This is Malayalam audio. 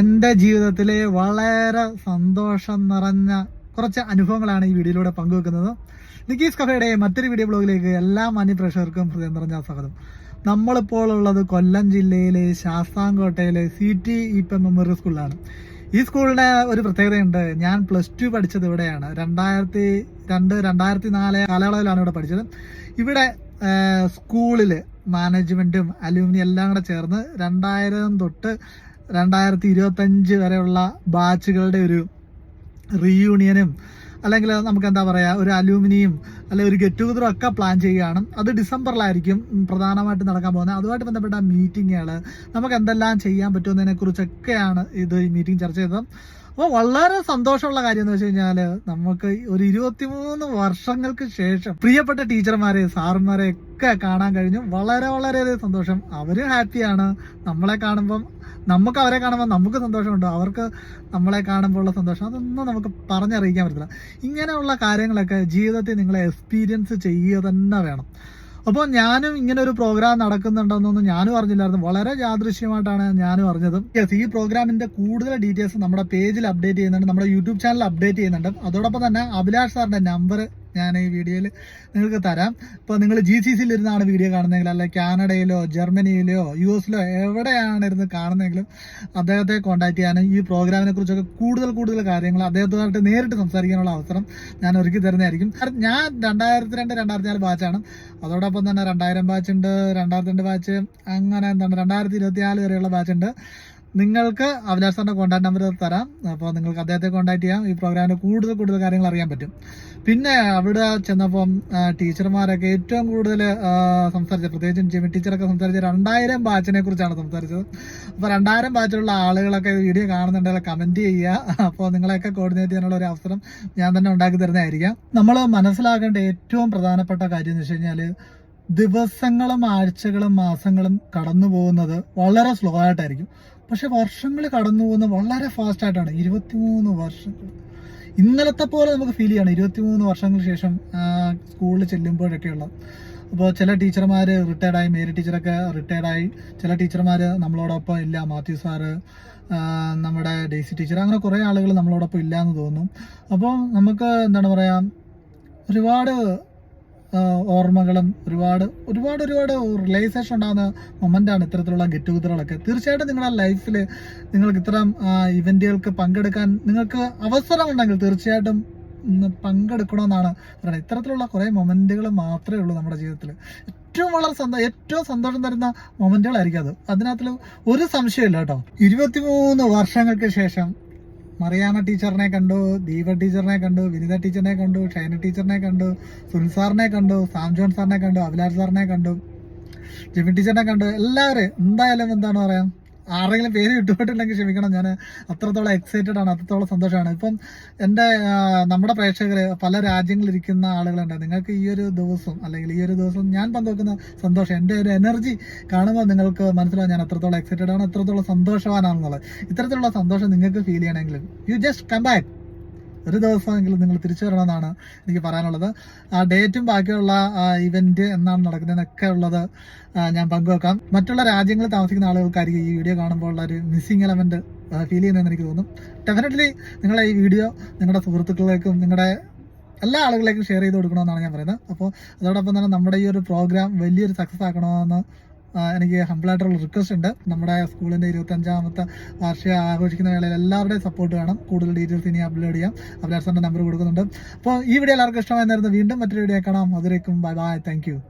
എന്റെ ജീവിതത്തിലെ വളരെ സന്തോഷം നിറഞ്ഞ കുറച്ച് അനുഭവങ്ങളാണ് ഈ വീഡിയോയിലൂടെ പങ്കുവെക്കുന്നത്. നിക്കീസ് കഫയുടെ മറ്റൊരു വീഡിയോ ബ്ലോഗിലേക്ക് എല്ലാ മാന്യ പ്രേക്ഷകർക്കും ഹൃദയം നിറഞ്ഞ സ്വാഗതം. നമ്മളിപ്പോൾ ഉള്ളത് കൊല്ലം ജില്ലയിലെ ശാസ്താംകോട്ടയിലെ C T E P memorial സ്കൂളിലാണ്. ഈ സ്കൂളിന് ഒരു പ്രത്യേകതയുണ്ട്. ഞാൻ പ്ലസ് ടു പഠിച്ചത് ഇവിടെയാണ്. രണ്ടായിരത്തി രണ്ട് രണ്ടായിരത്തി നാല് കാലയളവിലാണ് ഇവിടെ പഠിച്ചത്. ഇവിടെ സ്കൂളിൽ മാനേജ്മെന്റും അലൂമിനി എല്ലാം കൂടെ ചേർന്ന് രണ്ടായിരം തൊട്ട് രണ്ടായിരത്തി ഇരുപത്തഞ്ച് വരെയുള്ള ബാച്ചുകളുടെ ഒരു റീയൂണിയനും അല്ലെങ്കിൽ നമുക്ക് എന്താ പറയുക ഒരു അലൂമിനിയും അല്ലെങ്കിൽ ഒരു ഗെറ്റ് ടുഗദറും ഒക്കെ പ്ലാൻ ചെയ്യുകയാണ്. അത് ഡിസംബറിലായിരിക്കും പ്രധാനമായിട്ട് നടക്കാൻ പോകുന്നത്. അതുമായിട്ട് ബന്ധപ്പെട്ട മീറ്റിങ്ങുകൾ നമുക്ക് എന്തെല്ലാം ചെയ്യാൻ പറ്റുമെന്നതിനെക്കുറിച്ചൊക്കെയാണ് ഇത് ഈ മീറ്റിംഗ് ചർച്ച ചെയ്തത്. അപ്പോൾ വളരെ സന്തോഷമുള്ള കാര്യം എന്ന് വെച്ച് കഴിഞ്ഞാൽ നമുക്ക് ഒരു ഇരുപത്തിമൂന്ന് വർഷങ്ങൾക്ക് ശേഷം പ്രിയപ്പെട്ട ടീച്ചർമാരെ സാറുമാരെ ഒക്കെ കാണാൻ കഴിഞ്ഞു. വളരെ വളരെ സന്തോഷം. അവരും ഹാപ്പിയാണ്. നമ്മളെ കാണുമ്പം നമുക്ക് അവരെ കാണുമ്പോൾ നമുക്ക് സന്തോഷമുണ്ട്. അവർക്ക് നമ്മളെ കാണുമ്പോൾ ഉള്ള സന്തോഷം. അതൊന്നും നമുക്ക് പറഞ്ഞറിയിക്കാൻ പറ്റില്ല ഇങ്ങനെയുള്ള കാര്യങ്ങളൊക്കെ ജീവിതത്തിൽ നിങ്ങളെ എക്സ്പീരിയൻസ് ചെയ്യുക തന്നെ വേണം. അപ്പോൾ ഞാനും ഇങ്ങനെ ഒരു പ്രോഗ്രാം നടക്കുന്നുണ്ടെന്നൊന്നും ഞാനും അറിഞ്ഞില്ലായിരുന്നു. വളരെ യാദൃശ്യമായിട്ടാണ് ഞാനും അറിഞ്ഞത്. യെസ് ഈ പ്രോഗ്രാമിന്റെ കൂടുതൽ ഡീറ്റെയിൽസ് നമ്മുടെ പേജിൽ അപ്ഡേറ്റ് ചെയ്യുന്നുണ്ട് നമ്മുടെ യൂട്യൂബ് ചാനൽ അപ്ഡേറ്റ് ചെയ്യുന്നുണ്ട്. അതോടൊപ്പം തന്നെ അഭിലാഷ് സാറിന്റെ നമ്പർ ഞാൻ ഈ വീഡിയോയിൽ നിങ്ങൾക്ക് തരാം. ഇപ്പോൾ നിങ്ങൾ ജി സി സിയിൽ ഇരുന്നാണ് വീഡിയോ കാണുന്നതെങ്കിൽ അല്ലെ കാനഡയിലോ ജർമ്മനിയിലോ യു എസിലോ എവിടെയാണ് ഇരുന്ന് കാണുന്നതെങ്കിലും അദ്ദേഹത്തെ കോൺടാക്ട് ചെയ്യാനും ഈ പ്രോഗ്രാമിനെ കുറിച്ചൊക്കെ കൂടുതൽ കൂടുതൽ കാര്യങ്ങൾ അദ്ദേഹത്തുമായിട്ട് നേരിട്ട് സംസാരിക്കാനുള്ള അവസരം ഞാൻ ഒരുക്കി തരുന്നതായിരിക്കും. ഞാൻ രണ്ടായിരത്തി രണ്ട് രണ്ടായിരത്തി നാല് ബാച്ചാണ് അതോടൊപ്പം തന്നെ രണ്ടായിരം ബാച്ച് ഉണ്ട് രണ്ടായിരത്തി രണ്ട് ബാച്ച് അങ്ങനെ എന്താണ് രണ്ടായിരത്തി ഇരുപത്തി നാല് വരെയുള്ള ബാച്ച് ഉണ്ട്. നിങ്ങൾക്ക് അഭിലാഷ് സാറിന്റെ കോൺടാക്ട് നമ്പർ തരാം. അപ്പോൾ നിങ്ങൾക്ക് അദ്ദേഹത്തെ കോൺടാക്ട് ചെയ്യാം. ഈ പ്രോഗ്രാമിന്റെ കൂടുതൽ കൂടുതൽ കാര്യങ്ങൾ അറിയാൻ പറ്റും. പിന്നെ അവിടെ ചെന്നപ്പം ടീച്ചർമാരൊക്കെ ഏറ്റവും കൂടുതൽ സംസാരിച്ചത് പ്രത്യേകിച്ചും ജിമി ടീച്ചറൊക്കെ സംസാരിച്ച രണ്ടായിരം ബാച്ചിനെ കുറിച്ചാണ് സംസാരിച്ചത്. അപ്പോൾ രണ്ടായിരം ബാച്ചിലുള്ള ആളുകളൊക്കെ വീഡിയോ കാണുന്നുണ്ടെങ്കിൽ കമന്റ് ചെയ്യുക. അപ്പോൾ നിങ്ങളെയൊക്കെ കോർഡിനേറ്റ് ചെയ്യാനുള്ള ഒരു അവസരം ഞാൻ തന്നെ ഉണ്ടാക്കി തരുന്നതായിരിക്കാം. നമ്മൾ മനസ്സിലാക്കേണ്ട ഏറ്റവും പ്രധാനപ്പെട്ട കാര്യം എന്ന് വെച്ച് കഴിഞ്ഞാൽ ദിവസങ്ങളും ആഴ്ചകളും മാസങ്ങളും കടന്നു പോകുന്നത് വളരെ സ്ലോ ആയിട്ടായിരിക്കും. പക്ഷെ വർഷങ്ങൾ കടന്നു പോകുന്നത് വളരെ ഫാസ്റ്റ് ആയിട്ടാണ്. ഇരുപത്തിമൂന്ന് വർഷം ഇന്നലത്തെ പോലെ നമുക്ക് ഫീൽ ചെയ്യണം. ഇരുപത്തിമൂന്ന് വർഷങ്ങൾക്ക് ശേഷം സ്കൂളിൽ ചെല്ലുമ്പോഴൊക്കെയുള്ള. അപ്പോൾ ചില ടീച്ചർമാർ റിട്ടയർഡായി മേരി ടീച്ചറൊക്കെ റിട്ടയർഡായി ചില ടീച്ചർമാർ നമ്മളോടൊപ്പം ഇല്ല. മാത്യു സാറ് നമ്മുടെ ഡേസി ടീച്ചർ അങ്ങനെ കുറേ ആളുകൾ നമ്മളോടൊപ്പം ഇല്ല എന്ന് തോന്നുന്നു. അപ്പോൾ നമുക്ക് എന്താണ് പറയുക ഒരുപാട് ഓർമ്മകളും ഒരുപാട് ഒരുപാട് ഒരുപാട് റിലൈസേഷൻ ഉണ്ടാകുന്ന മൊമെന്റാണ് ഇത്തരത്തിലുള്ള ഗെറ്റ് ടുഗദറുകളൊക്കെ തീർച്ചയായിട്ടും നിങ്ങളുടെ ലൈഫിൽ നിങ്ങൾക്ക് ഇത്തരം ഇവന്റുകൾക്ക് പങ്കെടുക്കാൻ നിങ്ങൾക്ക് അവസരം ഉണ്ടെങ്കിൽ തീർച്ചയായിട്ടും പങ്കെടുക്കണമെന്നാണ് പറയുന്നത്. ഇത്തരത്തിലുള്ള കുറേ മൊമെന്റുകൾ മാത്രമേ ഉള്ളൂ നമ്മുടെ ജീവിതത്തിൽ ഏറ്റവും വളരെ സന്തോഷം ഏറ്റവും സന്തോഷം തരുന്ന മൊമെന്റുകളായിരിക്കും അത്. അതിനകത്തിൽ ഒരു സംശയമില്ല കേട്ടോ. ഇരുപത്തിമൂന്ന് വർഷങ്ങൾക്ക് ശേഷം മറിയാമ്മ ടീച്ചറിനെ കണ്ടു ദീപ ടീച്ചറിനെ കണ്ടു വിനിത ടീച്ചറിനെ കണ്ടു ഷൈന ടീച്ചറിനെ കണ്ടു സുനിൽ സാറിനെ കണ്ടു സാംജോൺ സാറിനെ കണ്ടു അഭിലാഷ് സാറിനെ കണ്ടു ജിമി ടീച്ചറിനെ കണ്ടു. എല്ലാവരും എന്തായാലും എന്താണ് പറയാ? ആരെങ്കിലും പേര് വിട്ടുപോയിട്ടുണ്ടെങ്കിൽ ക്ഷമിക്കണം. ഞാൻ അത്രത്തോളം എക്സൈറ്റഡ് ആണ് അത്രത്തോളം സന്തോഷമാണ്. ഇപ്പം എന്റെ നമ്മുടെ പ്രേക്ഷകർ പല രാജ്യങ്ങളിലിരിക്കുന്ന ആളുകളുണ്ട്. നിങ്ങൾക്ക് ഈ ഒരു ദിവസം അല്ലെങ്കിൽ ഈ ഒരു ദിവസം ഞാൻ പങ്കുവെക്കുന്ന സന്തോഷം എന്റെ ഒരു എനർജി കാണുമ്പോൾ നിങ്ങൾക്ക് മനസ്സിലാവും ഞാൻ അത്രത്തോളം എക്സൈറ്റഡ് ആണ് അത്രത്തോളം സന്തോഷവാനാണെന്നുള്ളത്. ഇത്തരത്തിലുള്ള സന്തോഷം നിങ്ങൾക്ക് ഫീൽ ചെയ്യണമെങ്കിൽ യു ജസ്റ്റ് കം ബാക്ക് ഒരു ദിവസമെങ്കിലും നിങ്ങൾ തിരിച്ചു വരണമെന്നാണ് എനിക്ക് പറയാനുള്ളത്. ആ ഡേറ്റും ബാക്കിയുള്ള ഇവന്റ് എന്നാണ് നടക്കുന്നതെന്നൊക്കെ ഉള്ളത് ഞാൻ പങ്കുവെക്കാം. മറ്റുള്ള രാജ്യങ്ങളിൽ താമസിക്കുന്ന ആളുകൾക്കായിരിക്കും ഈ വീഡിയോ കാണുമ്പോൾ ഉള്ള ഒരു മിസ്സിംഗ് എലമെന്റ് ഫീൽ ചെയ്യുന്നതെന്ന് എനിക്ക് തോന്നും. ഡെഫിനറ്റ്ലി നിങ്ങളെ ഈ വീഡിയോ നിങ്ങളുടെ സുഹൃത്തുക്കളിലേക്കും നിങ്ങളുടെ എല്ലാ ആളുകളേക്കും ഷെയർ ചെയ്ത് കൊടുക്കണമെന്നാണ് ഞാൻ പറയുന്നത്. അപ്പോൾ അതോടൊപ്പം തന്നെ നമ്മുടെ ഈ ഒരു പ്രോഗ്രാം വലിയൊരു സക്സസ് ആക്കണമെന്ന് എനിക്ക് ഹംബിളായിട്ടുള്ള റിക്വസ്റ്റ് ഉണ്ട്. നമ്മുടെ സ്കൂളിന്റെ സ്കൂളിന്റെ ഇരുപത്തഞ്ചാമത്തെ വാർഷിക ആഘോഷിക്കുന്ന വേളയിൽ എല്ലാവരുടെയും സപ്പോർട്ട് വേണം. കൂടുതൽ ഡീറ്റെയിൽസ് ഇനി അപ്ലോഡ് ചെയ്യാം. അഭിലാഷ് നമ്പർ കൊടുക്കുന്നുണ്ട്. അപ്പോൾ ഈ വീഡിയോ എല്ലാവർക്കും ഇഷ്ടമായിരുന്നു വീണ്ടും മറ്റൊരു വീഡിയോ കാണാം. അതിലേക്കും ബൈ ബൈ താങ്ക്